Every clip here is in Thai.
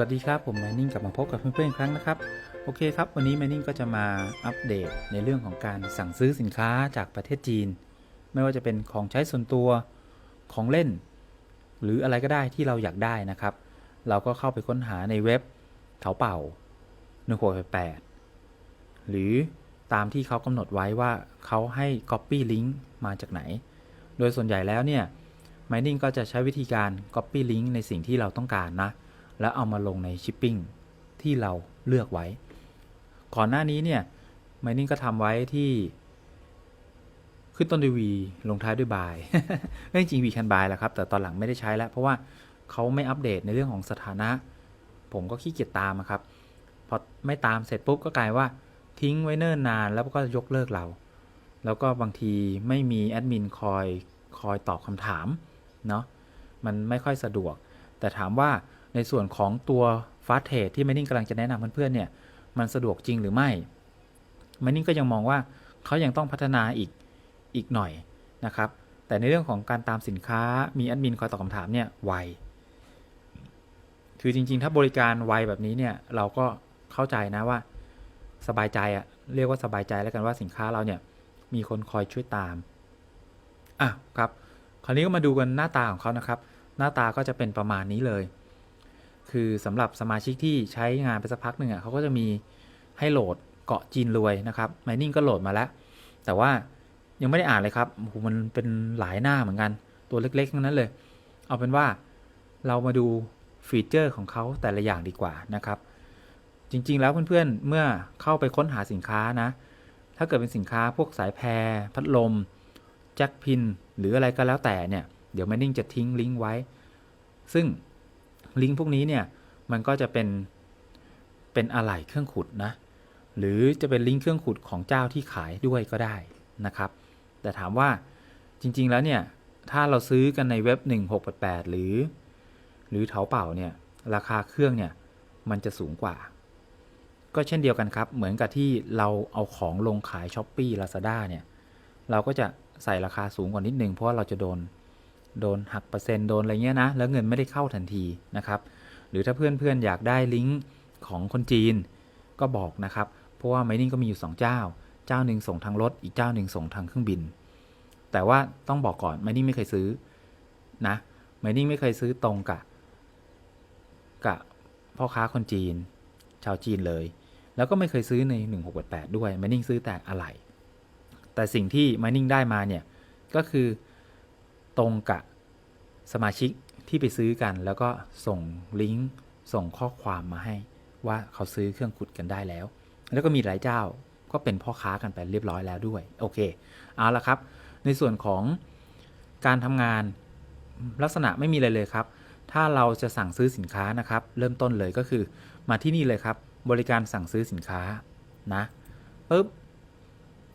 วัสดีครับ ผมแมนนิ่งกลับมาพบกับเพื่อนๆอีกครั้งนะครับ โอเคครับ วันนี้แมนนิ่งก็จะมาอัปเดตในเรื่องของการสั่งซื้อสินค้าจากประเทศจีน ไม่ว่าจะเป็นของใช้ส่วนตัวของเล่น หรืออะไรก็ได้ที่เราอยากได้นะครับ เราก็เข้าไปค้นหาในเว็บเถาเป่า1688หรือตามที่เขากำหนดไว้ว่าเขาให้ Copy Link มาจากไหน โดยส่วนใหญ่แล้วเนี่ย Mining ก็จะใช้วิธีการ Copy Link ในสิ่งที่เราต้องการนะ แล้วเอามาลงใน Shipping ที่เราเลือกไว้ ก่อนหน้านี้เนี่ย Mining ก็ทำไว้ที่ขึ้นต้นด้วย V ลงท้ายด้วย Buy ก็จริงๆ V can buy แหละครับ แต่ตอนหลังไม่ได้ใช้แล้ว เพราะว่าเขาไม่อัปเดตในเรื่องของสถานะ ผมก็ขี้เกียจตามครับ พอไม่ตามเสร็จปุ๊บก็กลายว่าทิ้งไว้เนิ่นนานแล้วก็ยกเลิกเรา แล้วก็บางทีไม่มีแอดมินคอยคอยตอบคำถาม เนาะมันไม่ค่อยสะดวก แต่ถามว่า ในส่วนของตัวฟาสเทรดที่ Mining กำลังจะแนะนำเพื่อนๆเนี่ยมันสะดวกจริงหรือไม่ Mining ก็ยังมองว่าเขายังต้องพัฒนาอีกอีกหน่อยนะครับ แต่ในเรื่องของการตามสินค้ามีแอดมินคอยตอบคำถามเนี่ยไวคือจริงๆ ถ้าบริการไวแบบนี้เนี่ยเราก็เข้าใจนะว่าสบายใจอะเรียกว่าสบายใจแล้วกันว่าสินค้าเราเนี่ยมีคนคอยช่วยตามอะครับ คราวนี้ก็มาดูกันหน้าตาของเขานะครับ หน้าตาก็จะเป็นประมาณนี้เลย คือสำหรับสมาชิกที่ใช้งานไปสักพักหนึ่งอะเขาก็จะมีให้โหลดเกาะจีนรวยนะครับ Mining ก็โหลดมาแล้ว แต่ว่ายังไม่ได้อ่านเลยครับมันเป็นหลายหน้าเหมือนกัน ตัวเล็กๆทั้งนั้นเลย เอาเป็นว่าเรามาดูฟีเจอร์ของเขาแต่ละอย่างดีกว่านะครับ จริงๆแล้วเพื่อนๆ เมื่อเข้าไปค้นหาสินค้านะ ถ้าเกิดเป็นสินค้าพวกสายแพร พัดลม แจ็คพิน หรืออะไรก็แล้วแต่เนี่ย เดี๋ยว Mining จะทิ้งลิงก์ไว้ ซึ่ง ลิงก์พวกนี้เนี่ยมันก็จะเป็นเป็นอะไหล่เครื่องขุดนะหรือจะเป็นลิงก์เครื่องขุดของเจ้าที่ขายด้วยก็ได้นะครับ แต่ถามว่าจริง ๆ แล้วเนี่ยถ้าเราซื้อกันในเว็บ 1688 หรือ หรือเถาเป่าเนี่ยราคาเครื่องเนี่ยมันจะสูงกว่า ก็เช่นเดียวกันครับ เหมือนกับที่เราเอาของลงขาย s h อ p e e Lazada เนี่ยเราก็จะใส่ราคาสูงกว่านิดนึงเพราะว่าเราจะโดน โดนหักเปอร์เซ็นต์โดนอะไรเงี้ยนะ แล้วเงินไม่ได้เข้าทันทีนะครับ หรือถ้าเพื่อนๆอยากได้ลิงก์ของคนจีนก็บอกนะครับ เพราะว่า Mining ก็มีอยู่ 2 เจ้า เจ้าหนึ่งส่งทางรถ อีกเจ้าหนึ่งส่งทางเครื่องบิน แต่ว่าต้องบอกก่อน Mining ไม่เคยซื้อนะ Mining ไม่เคยซื้อตรงกับกับพ่อค้าคนจีน ชาวจีนเลย แล้วก็ไม่เคยซื้อใน 1688 ด้วย Mining ซื้อแต่อะไหล่แต่สิ่งที่ Mining ได้มาเนี่ยก็คือ ตรงกับสมาชิกที่ไปซื้อกัน แล้วก็ส่งลิงก์ส่งข้อความมาให้ว่าเขาซื้อเครื่องขุดกันได้แล้ว แล้วก็มีหลายเจ้าก็เป็นพ่อค้ากันไปเรียบร้อยแล้วด้วยโอเคเอาละครับ ในส่วนของการทำงานลักษณะไม่มีอะไรเลยครับ ถ้าเราจะสั่งซื้อสินค้านะครับ เริ่มต้นเลยก็คือมาที่นี่เลยครับ บริการสั่งซื้อสินค้านะปึ๊บ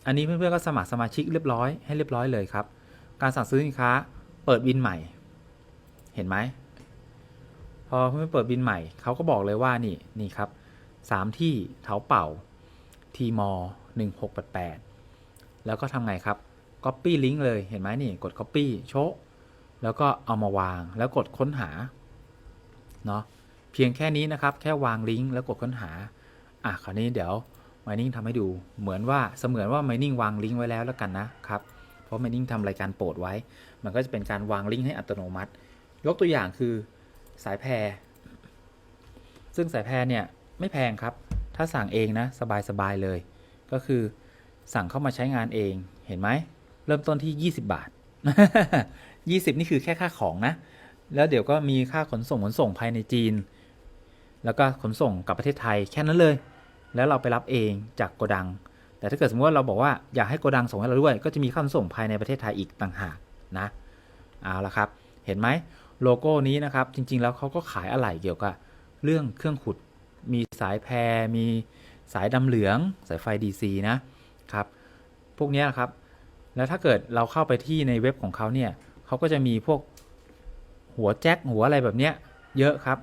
อันนี้เพื่อนๆก็สมัครสมาชิกเรียบร้อยให้เรียบร้อยเลยครับ การสั่งซื้อสินค้า เปิดบินใหม่ เห็นไหม พอเพื่อเปิดบินใหม่ เขาก็บอกเลยว่านี่นี่ครับสามที่เถาเป่าทีมอหนึ่งหกแปดแปดแล้วก็ทำไงครับ Copy Link เลยเห็นไหมนี่กด Copy โชะแล้วก็เอามาวางแล้วกดค้นหาเนาะเพียงแค่นี้นะครับ แค่วางลิงก์แล้วกดค้นหาอะคราวนี้เดี๋ยว Mining ทำให้ดูเหมือนว่าเสมือนว่า Mining วางลิงก์ไว้แล้วแล้วกันนะครับ ราะ Mining ทำรายการโปรดไว้ มันก็จะเป็นการวางลิงก์ให้อัตโนมัติ ยกตัวอย่างคือสายแพร ซึ่งสายแพรเนี่ยไม่แพงครับ ถ้าสั่งเองนะสบายๆเลย ก็คือสั่งเข้ามาใช้งานเอง เห็นไหม เริ่มต้นที่ 20 บาท 20 นี่คือแค่ค่าของนะ แล้วเดี๋ยวก็มีค่าขนส่งขนส่งภายในจีน แล้วก็ขนส่งกลับประเทศไทยแค่นั้นเลย แล้วเราไปรับเองจากโกดัง แต่ถ้าเกิดสมมติว่าเราบอกว่าอยากให้โกดังส่งให้เราด้วย ก็จะมีค่าขนส่งภายในประเทศไทยอีกต่างหากนะเอาละครับ เห็นไหมโลโก้นี้นะครับ จริง ๆ แล้วเขาก็ขายอะไหล่เกี่ยวกับเรื่องเครื่องขุด มีสายแพร มีสายดำเหลือง สายไฟ DC นะครับ พวกนี้ยครับ แล้วถ้าเกิดเราเข้าไปที่ในเว็บของเขาเนี่ยเขาก็จะมีพวกหัวแจ็คหัวอะไรแบบเนี้ยเยอะครับ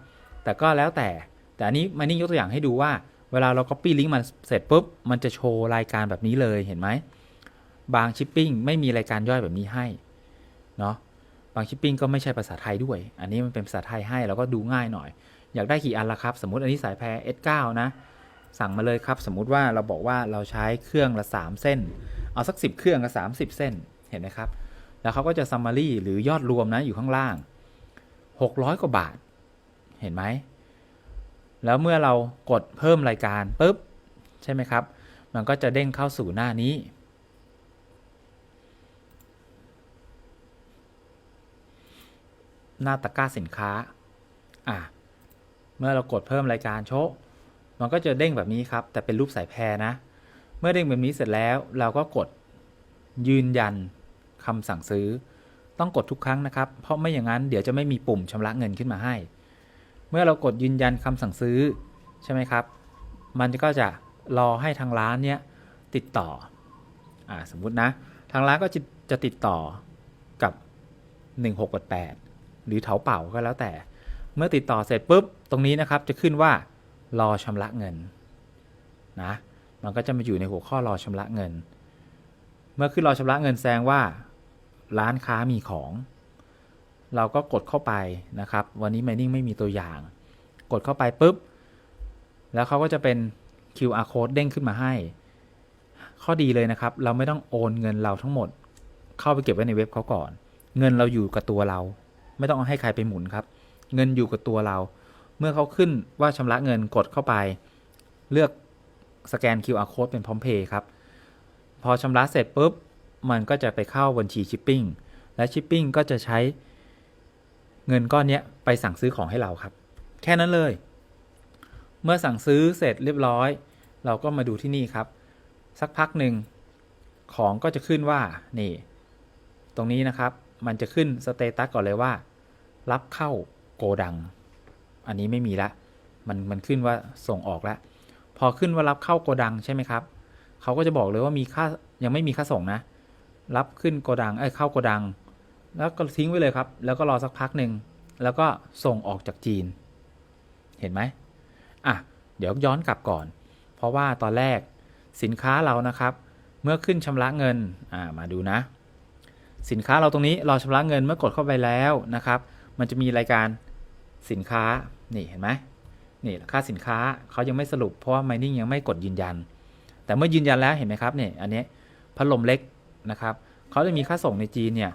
แต่ก็แล้วแต่ แต่อันนี้มานี่ยกตัวอย่างให้ดูว่า เวลาเรา copy link มันเสร็จปุ๊บ มันจะโชว์รายการแบบนี้เลยเห็นไหม บางชิปปิ้งไม่มีรายการย่อยแบบนี้ให้เนาะบางชิปปิ้งก็ไม่ใช่ภาษาไทยด้วย อันนี้มันเป็นภาษาไทยให้แล้วก็ดูง่ายหน่อย อยากได้กี่อันละครับ สมมติอันนี้สายแพร S9 นะ สั่งมาเลยครับ สมมุติว่าเราบอกว่าเราใช้เครื่องละ 3 เส้น เอาสัก 10 เครื่องกับ30 เส้น เห็นไหมครับ แล้วเขาก็จะ summary หรือยอดรวมนะอยู่ข้างล่าง 600 กว่าบาท เห็นไหม แล้วเมื่อเรากดเพิ่มรายการปุ๊บใช่ไหมครับ มันก็จะเด้งเข้าสู่หน้านี้ หน้าตะกร้าสินค้าอะเมื่อเรากดเพิ่มรายการโชว์มันก็จะเด้งแบบนี้ครับ แต่เป็นรูปสายแพรนะ เมื่อเด้งแบบนี้เสร็จแล้วเราก็กดยืนยันคำสั่งซื้อ ต้องกดทุกครั้งนะครับ เพราะไม่อย่างนั้นเดี๋ยวจะไม่มีปุ่มชำระเงินขึ้นมาให้ เมื่อเรากดยืนยันคำสั่งซื้อใช่ไหมครับ มันก็จะรอให้ทางร้านเนี้ยติดต่ออสมมุตินะ ทางร้านก็จะจะติดต่อกับ 1688 หรือเถาเป่าก็แล้วแต่ เมื่อติดต่อเสร็จปุ๊บ ตรงนี้นะครับจะขึ้นว่ารอชำระเงินนะมันก็จะมาอยู่ในหัวข้อรอชำระเงิน เมื่อขึ้นรอชำระเงินแสดงว่า ร้านค้ามีของ เราก็กดเข้าไปนะครับ วันนี้ Mining ไม่มีตัวอย่าง กดเข้าไปปุ๊บ แล้วเขาก็จะเป็น QR code เด้งขึ้นมาให้ ข้อดีเลยนะครับ เราไม่ต้องโอนเงินเราทั้งหมด เข้าไปเก็บไว้ในเว็บเขาก่อน เงินเราอยู่กับตัวเรา ไม่ต้องเอาให้ใครไปหมุนครับ เงินอยู่กับตัวเรา เมื่อเขาขึ้นว่าชำระเงินกดเข้าไป เลือกสแกน QR code เป็นพร้อมเพย์ครับ พอชำระเสร็จปุ๊บ มันก็จะไปเข้าบัญชีชิปปิ้ง และชิปปิ้งก็จะใช้ เงินก้อนเนี้ยไปสั่งซื้อของให้เราครับ แค่นั้นเลย เมื่อสั่งซื้อเสร็จเรียบร้อย เราก็มาดูที่นี่ครับ สักพักหนึ่งของก็จะขึ้นว่านี่ ตรงนี้นะครับมันจะขึ้นสเตตัสก่อนเลยว่า รับเข้าโกดัง อันนี้ไม่มีละ มันมันขึ้นว่าส่งออกแล้วพอขึ้นว่ารับเข้าโกดังใช่ไหมครับเขาก็จะบอกเลยว่ามีค่ายังไม่มีค่าส่งนะ รับขึ้นโกดังเอ้ยเข้าโกดัง แล้วก็ทิ้งไว้เลยครับ แล้วก็รอสักพักหนึ่งแล้วก็ส่งออกจากจีน เห็นไหมอะเดี๋ยวย้อนกลับก่อน เพราะว่าตอนแรกสินค้าเรานะครับ เมื่อขึ้นชำระเงินอ่ามาดูนะ สินค้าเราตรงนี้รอชำระเงินเมื่อกดเข้าไปแล้วนะครับ มันจะมีรายการสินค้านี่เห็นไหมนี่ค่าสินค้าเขายังไม่สรุปเพราะว่า Mining ยังไม่กดยืนยัน แต่เมื่อยืนยันแล้วเห็นไหมครับเนี่ยอันนี้พัดลมเล็กนะครับเขาจะมีค่าส่งในจีนเนี่ย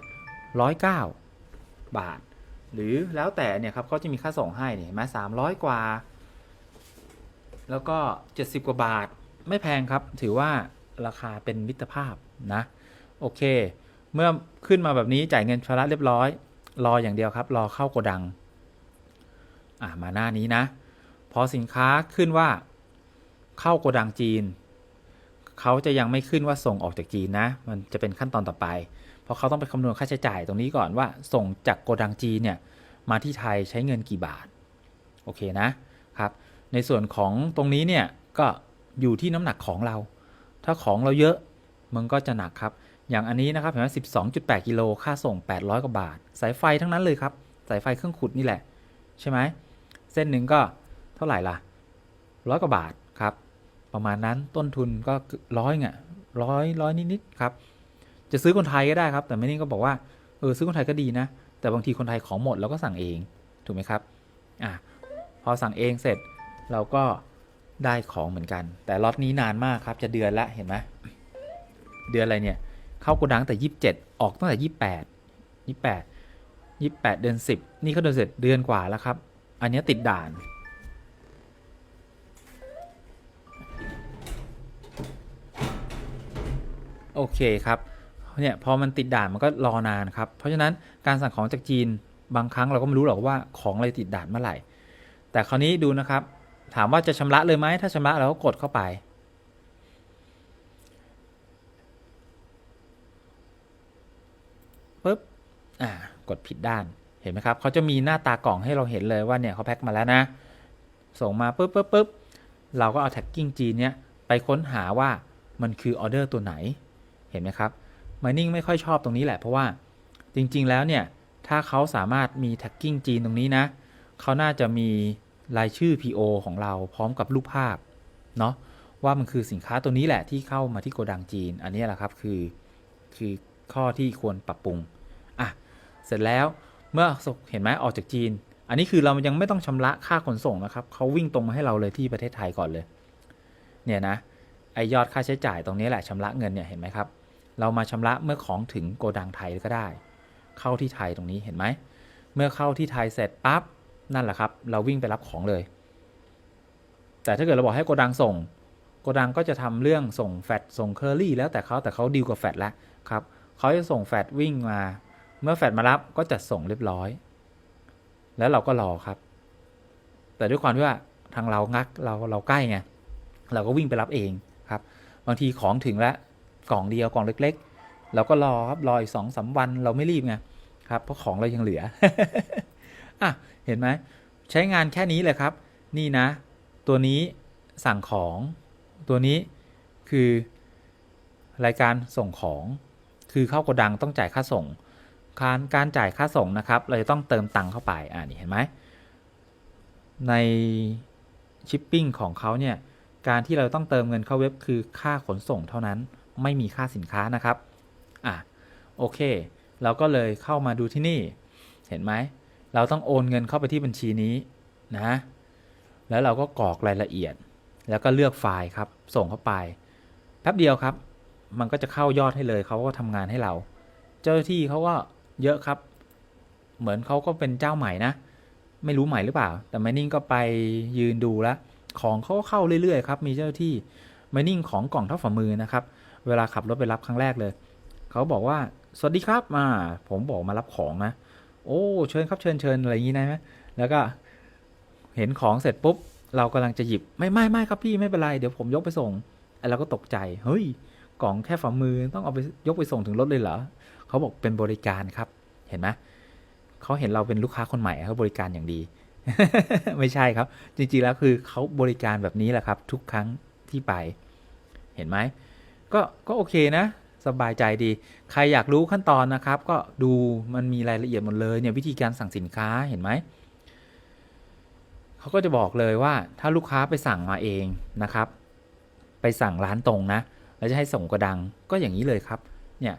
ร้อยเก้าบาท หรือแล้วแต่เนี่ยครับเขาจะมีค่าส่งให้เนี่ยเห็นไหมสามร้อยกว่า แล้วก็ 70 กว่าบาท ไม่แพงครับ ถือว่าราคาเป็นมิตรภาพนะ โอเค เมื่อขึ้นมาแบบนี้จ่ายเงินชำระเรียบร้อย รออย่างเดียวครับ รอเข้าโกดัง อ่ามาหน้านี้นะ พอสินค้าขึ้นว่าเข้าโกดังจีน เขาจะยังไม่ขึ้นว่าส่งออกจากจีนนะ มันจะเป็นขั้นตอนต่อไป เพราะเขาต้องไปคำนวณค่าใช้จ่ายตรงนี้ก่อนว่าส่งจากโกดังจีนเนี่ยมาที่ไทยใช้เงินกี่บาท โอเคนะครับ ในส่วนของตรงนี้เนี่ยก็อยู่ที่น้ำหนักของเรา ถ้าของเราเยอะมันก็จะหนักครับ อย่างอันนี้นะครับเห็นไหม12.8กิโลค่าส่ง800กว่าบาท สายไฟทั้งนั้นเลยครับ สายไฟเครื่องขุดนี่แหละ ใช่ไหมเส้นหนึ่งก็เท่าไหร่ล่ะร้อยกว่าบาทครับ ประมาณนั้นต้นทุนก็ร้อยเงี้ยร้อยร้อยนิดๆครับ จะซื้อคนไทยก็ได้ครับ แต่ไม่นี่ก็บอกว่าเออซื้อคนไทยก็ดีนะ แต่บางทีคนไทยของหมดเราก็สั่งเองถูกไหมครับอะพอสั่งเองเสร็จเราก็ได้ของเหมือนกัน แต่ล็อตนี้นานมากครับ จะเดือนละเห็นไหมเดือนอะไรเนี่ยเข้าโกดังแต่ยี่สิบเจ็ดออกตั้งแต่ยี่แปดยี่แปดยี่แปดเดือนสิบนี่เขาเดือนเสร็จเดือนกว่าแล้วครับ อันนี้ติดด่านโอเคครับ เนี่ยพอมันติดด่านมันก็รอนานครับ เพราะฉะนั้นการสั่งของจากจีนบางครั้งเราก็ไม่รู้หรอกว่าของอะไรติดด่านเมื่อไหร่ แต่คราวนี้ดูนะครับ ถามว่าจะชำระเลยไหมถ้าชำระเราก็กดเข้าไปปุ๊บ อ่า กดผิดด้าน เห็นไหมครับ เขาจะมีหน้าตากล่องให้เราเห็นเลยว่าเนี่ยเขาแพ็คมาแล้วนะ ส่งมาปุ๊บปุ๊บปุ๊บเราก็เอาแท็กกิ้งจีนเนี้ยไปค้นหาว่ามันคือออเดอร์ตัวไหน เห็นไหมครับ Mining ไม่ค่อยชอบตรงนี้แหละเพราะว่าจริงๆแล้วเนี่ย ถ้าเขาสามารถมีแท็กกิ้งจีนตรงนี้นะ เขาน่าจะมีรายชื่อ PO ของเราพร้อมกับรูปภาพเนาะว่ามันคือสินค้าตัวนี้แหละที่เข้ามาที่โกดังจีน อันนี้แหละครับคือคือข้อที่ควรปรับปรุงอะเสร็จแล้วเมื่อเห็นไหมออกจากจีน อันนี้คือเรายังไม่ต้องชำระค่าขนส่งนะครับเขาวิ่งตรงมาให้เราเลยที่ประเทศไทยก่อนเลย เนี่ยนะไอยอดค่าใช้จ่ายตรงนี้แหละชำระเงินเนี่ยเห็นไหมครับ เรามาชำระเมื่อของถึงโกดังไทยก็ได้ เข้าที่ไทยตรงนี้เห็นไหม เมื่อเข้าที่ไทยเสร็จปั๊บนั่นแหละครับ เราวิ่งไปรับของเลย แต่ถ้าเกิดเราบอกให้โกดังส่ง โกดังก็จะทำเรื่องส่งแฟตส่งเคอรี่แล้วแต่เขาแต่เขาดีลกับแฟตแล้วครับเขาจะส่งแฟตวิ่งมา เมื่อแฟตมารับก็จัดส่งเรียบร้อย แล้วเราก็รอครับ แต่ด้วยความที่ว่าทางเรางักเราเราใกล้ไงเราก็วิ่งไปรับเองครับ บางทีของถึงแล้ว กล่องเดียวกล่องเล็ก ๆ เราก็รอครับรออีกสองสามวันเราไม่รีบไงครับเพราะของเรายังเหลืออะเห็นไหมใช้งานแค่นี้เลยครับ นี่นะ ตัวนี้สั่งของตัวนี้คือรายการส่งของคือเข้าโกดังต้องจ่ายค่าส่ง การการจ่ายค่าส่งนะครับ เราจะต้องเติมตังค์เข้าไปอ่านี่เห็นไหมในชิปปิ้งของเขาเนี่ยการที่เราต้องเติมเงินเข้าเว็บคือค่าขนส่งเท่านั้น ไม่มีค่าสินค้านะครับอะโอเค เราก็เลยเข้ามาดูที่นี่ เห็นไหม เราต้องโอนเงินเข้าไปที่บัญชีนี้นะ แล้วเราก็กรอกรายละเอียด แล้วก็เลือกไฟล์ครับ ส่งเข้าไป แป๊บเดียวครับ มันก็จะเข้ายอดให้เลย เขาก็ทำงานให้เรา เจ้าหน้าที่เขาก็เยอะครับ เหมือนเขาก็เป็นเจ้าใหม่นะ ไม่รู้ใหม่หรือเปล่า แต่ไมนิ่งก็ไปยืนดูแล้ว ของเขาเข้าเรื่อยๆครับ มีเจ้าหน้าที่ไมนิ่งของกล่องเท่าฝ่ามือนะครับ เวลาขับรถไปรับครั้งแรกเลย เขาบอกว่าสวัสดีครับมาผมบอกมารับของนะ โอ้เชิญครับเชิญเชิญอะไรอย่างนี้นะแล้วก็เห็นของเสร็จปุ๊บ เรากำลังจะหยิบไม่ไม่ไม่ครับพี่ไม่เป็นไรเดี๋ยวผมยกไปส่งไอ้เราก็ตกใจเฮ้ยกล่องแค่ฝ่ามือต้องเอาไปยกไปส่งถึงรถเลยเหรอเขาบอกเป็นบริการครับเห็นไหมเขาเห็นเราเป็นลูกค้าคนใหม่เขาบริการอย่างดี ไม่ใช่ครับ จริงๆแล้วคือเขาบริการแบบนี้แหละครับ ทุกครั้งที่ไป เห็นไหม ก็ก็โอเคนะ สบายใจดี ใครอยากรู้ขั้นตอนนะครับ ก็ดูมันมีรายละเอียดหมดเลยเนี่ยวิธีการสั่งสินค้าเห็นไหมเขาก็จะบอกเลยว่าถ้าลูกค้าไปสั่งมาเองนะครับ ไปสั่งร้านตรงนะแล้วจะให้ส่งโกดังก็อย่างนี้เลยครับเนี่ย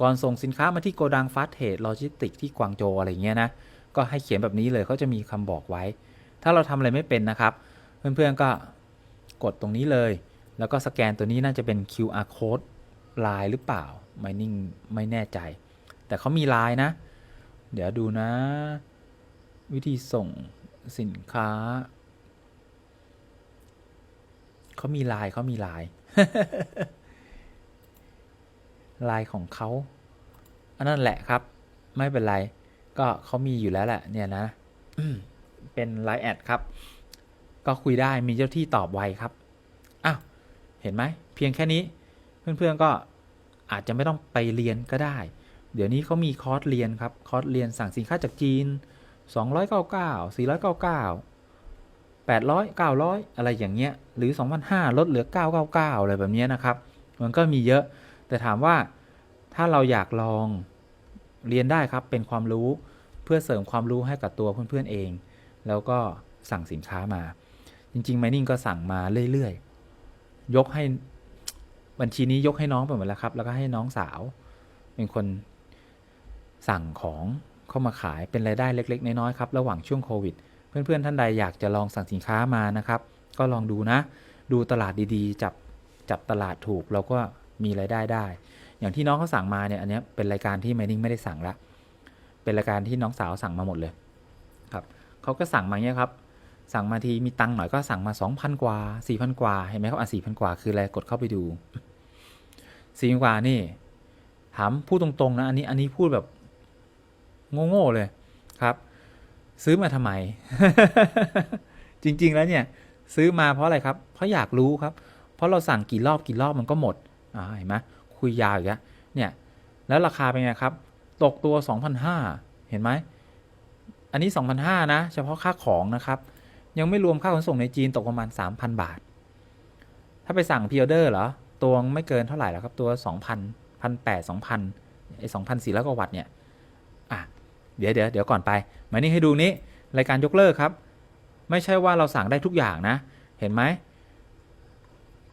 ก่อนส่งสินค้ามาที่โกดังฟาสเทรดโลจิสติกที่กวางโจอะไรเงี้ยนะก็ให้เขียนแบบนี้เลยเขาจะมีคำบอกไว้ ถ้าเราทำอะไรไม่เป็นนะครับ เพื่อนๆก็กดตรงนี้เลย แล้วก็สแกนตัวนี้น่าจะเป็น QR code ไลน์หรือเปล่า Mining ไม่แน่ใจ แต่เขามีไลน์นะ เดี๋ยวดูนะ วิธีส่งสินค้า เขามีไลน์เขามีไลน์ไลน์ของเขาอันนั้นแหละครับ ไม่เป็นไร ก็เขามีอยู่แล้วแหละเนี่ยนะเป็นไลน์แอดครับ ก็คุยได้มีเจ้าที่ตอบไวครับ เห็นไหมเพียงแค่นี้เพื่อนๆก็อาจจะไม่ต้องไปเรียนก็ได้ เดี๋ยวนี้เขามีคอร์สเรียนครับคอร์สเรียนสั่งสินค้าจากจีน 299 499 800 900 อะไรอย่างเงี้ย หรือ 2,500 ลดเหลือ 999 อะไรแบบนี้นะครับ มันก็มีเยอะ แต่ถามว่าถ้าเราอยากลองเรียนได้ครับ เป็นความรู้เพื่อเสริมความรู้ให้กับตัวเพื่อนๆเอง แล้วก็สั่งสินค้ามา จริงๆ Mining ก็สั่งมาเรื่อยๆ ยกให้บัญชีนี้ยกให้น้องไปหมดแล้วครับ แล้วก็ให้น้องสาว เป็นคนสั่งของเข้ามาขายเป็นรายได้เล็ก ๆ น้อยๆครับระหว่างช่วงโควิด เพื่อนๆท่านใดอยากจะลองสั่งสินค้ามานะครับ ก็ลองดูนะ ดูตลาดดีๆ จับจับตลาดถูกเราก็มีรายได้ได้ อย่างที่น้องเขาสั่งมาเนี่ยอันเนี้ยเป็นรายการที่ Mining ไม่ได้สั่งละเป็นรายการที่น้องสาวสั่งมาหมดเลยครับเขาก็สั่งมาเนี้ยครับ สั่งมาทีมีตังค์หน่อยก็สั่งมา2,000กว่า4,000กว่าเห็นไหมครับอะ4,000กว่าคืออะไรกดเข้าไปดู4,000กว่านี่ ถามพูดตรงๆนะอันนี้อันนี้พูดแบบโง่ๆเลยครับ ซื้อมาทำไม จริง ๆแล้วเนี่ย ซื้อมาเพราะอะไรครับ เพราะอยากรู้ครับ เพราะเราสั่งกี่รอบกี่รอบมันก็หมดอ่าเห็นไหมคุยยาวอีกแล้วเนี่ยแล้วราคาเป็นไงครับ ตกตัว 2,500 เห็นไหม อันนี้ 2,500 นะ เฉพาะค่าของนะครับ ยังไม่รวมค่าขนส่งในจีนตกประมาณ 3,000 บาท ถ้าไปสั่งพิออเดอร์เหรอตัวไม่เกินเท่าไหร่แล้วครับตัว 2,000 1,800 2,000ไอ้2,400กว่าวัตต์เนี่ยอะเดี๋ยวเดี๋ยวเดี๋ยวก่อนไปมานี่ให้ดูนี้รายการยกเลิกครับ ไม่ใช่ว่าเราสั่งได้ทุกอย่างนะ เห็นไหม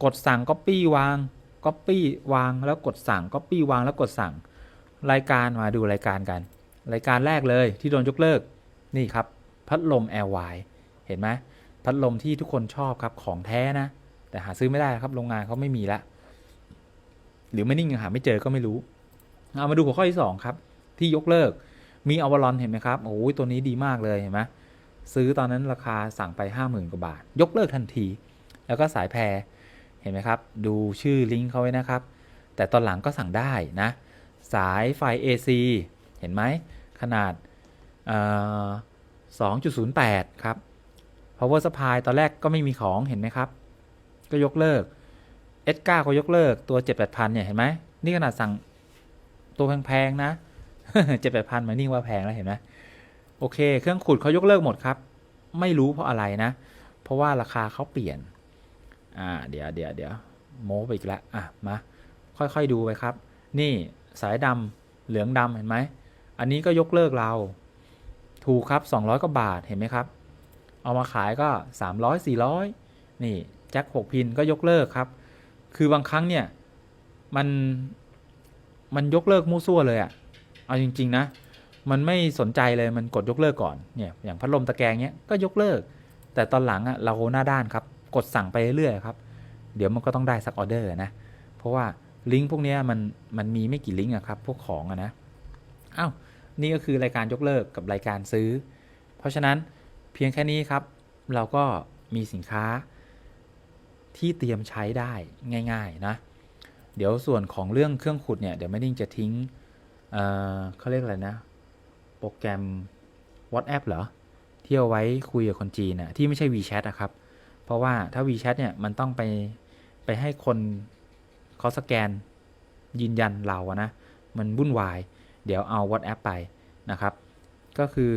กดสั่ง Copy วาง Copy วางแล้วกดสั่ง Copy วางแล้วกดสั่ง รายการมาดูรายการกัน รายการแรกเลยที่โดนยกเลิกนี่ครับ พัดลม LY เห็นไหมพัดลมที่ทุกคนชอบครับของแท้นะ แต่หาซื้อไม่ได้ครับโรงงานเขาไม่มีละ หรือไม่นิ่งหาไม่เจอก็ไม่รู้ เอามาดูหัวข้อที่ 2 ครับ ที่ยกเลิกมีอวารอนเห็นไหมครับโอ้ยตัวนี้ดีมากเลยเห็นไหมซื้อตอนนั้นราคาสั่งไป 50,000กว่าบาท ยกเลิกทันที แล้วก็สายแพรเห็นไหมครับ ดูชื่อลิงก์เขาไว้นะครับ แต่ตอนหลังก็สั่งได้นะ สายไฟ AC เห็นไหมขนาดเอ่อ2.08 ครับ power supply ตอนแรกก็ไม่มีของเห็นไหมครับ ก็ยกเลิก S9 ก็ยกเลิกตัว7-8พันเนี่ยเห็นไหมนี่ขนาดสั่งตัวแพงๆนะ7-8พันมานิ่งว่าแพงแล้วเห็นไหมโอเค เครื่องขุดเขายกเลิกหมดครับ ไม่รู้เพราะอะไรนะ เพราะว่าราคาเขาเปลี่ยน อ่า เดี๋ยวเดี๋ยวเดี๋ยวโม้ไปอีกแล้วอะ มา ค่อยๆดูไปครับ นี่สายดำเหลืองดำเห็นไหม อันนี้ก็ยกเลิกเรา ถูกครับ 200กว่าบาท เห็นไหมครับ เอามาขายก็ 300 400 นี่แจ็ค6พินก็ยกเลิกครับ คือบางครั้งเนี่ย มันมันยกเลิกมั่ซั่วเลยอะเอาจริง ๆ นะ มันไม่สนใจเลยมันกดยกเลิกก่อนเนี่ยอย่างพัดลมตะแกรงเนี้ยก็ยกเลิก แต่ตอนหลังอะเราหน้าด้านครับ กดสั่งไปเรื่อยๆครับ เดี๋ยวมันก็ต้องได้สักออเดอร์นะ เพราะว่าลิงก์พวกนี้มันมันมีไม่กี่ลิงก์อะครับพวกของอะนะอ้าวนี่ก็คือรายการยกเลิกกับรายการซื้อ เพราะฉะนั้น พียงแค่นี้ครับ เราก็มีสินค้าที่เตรียมใช้ได้ง่าย ๆ นะ เดี๋ยวส่วนของเรื่องเครื่องขุดเนี่ย เดี๋ยวไม่นิ่งจะทิ้งเอ่อเขาเรียกอะไรนะ โปรแกรม WhatsApp เหรอ ที่เอาไว้คุยกับคนจีนน่ะที่ไม่ใช่ WeChat อะครับ เพราะว่าถ้า WeChat เนี่ย มันต้องไป ไปให้คนเขาสแกนยืนยันเราอะนะ มันวุ่นวาย เดี๋ยวเอา WhatsApp ไปนะครับ ก็คือ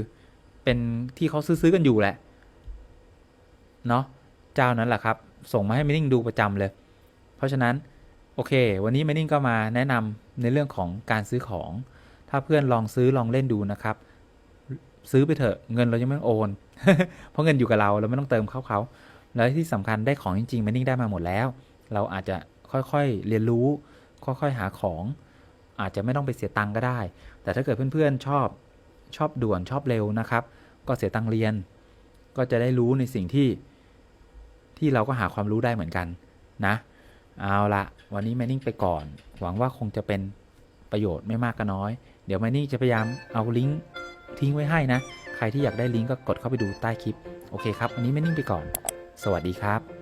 เป็นที่เขาซื้อๆกันอยู่แหละเนาะเจ้านั้นแหละครับ ส่งมาให้มินิ่งดูประจำเลย เพราะฉะนั้นโอเค วันนี้มินิ่งก็มาแนะนำในเรื่องของการซื้อของ ถ้าเพื่อนลองซื้อลองเล่นดูนะครับ ซื้อไปเถอะเงินเรายังไม่ต้องโอน เพราะเงินอยู่กับเราเราไม่ต้องเติมเข้าเขาแล้วที่สำคัญได้ของจริงๆมินิ่งได้มาหมดแล้ว เราอาจจะค่อยๆเรียนรู้ ค่อยๆหาของ อาจจะไม่ต้องไปเสียตังค์ก็ได้ แต่ถ้าเกิดเพื่อนๆชอบ ชอบด่วนชอบเร็วนะครับ ก็เสียตังเรียน ก็จะได้รู้ในสิ่งที่ที่เราก็หาความรู้ได้เหมือนกันนะ เอาละวันนี้แมนนิ่งไปก่อน หวังว่าคงจะเป็นประโยชน์ไม่มากก็น้อย เดี๋ยวแมนนิ่งจะพยายามเอาลิงก์ทิ้งไว้ให้นะ ใครที่อยากได้ลิงก์ก็กดเข้าไปดูใต้คลิป โอเคครับ วันนี้แมนนิ่งไปก่อน สวัสดีครับ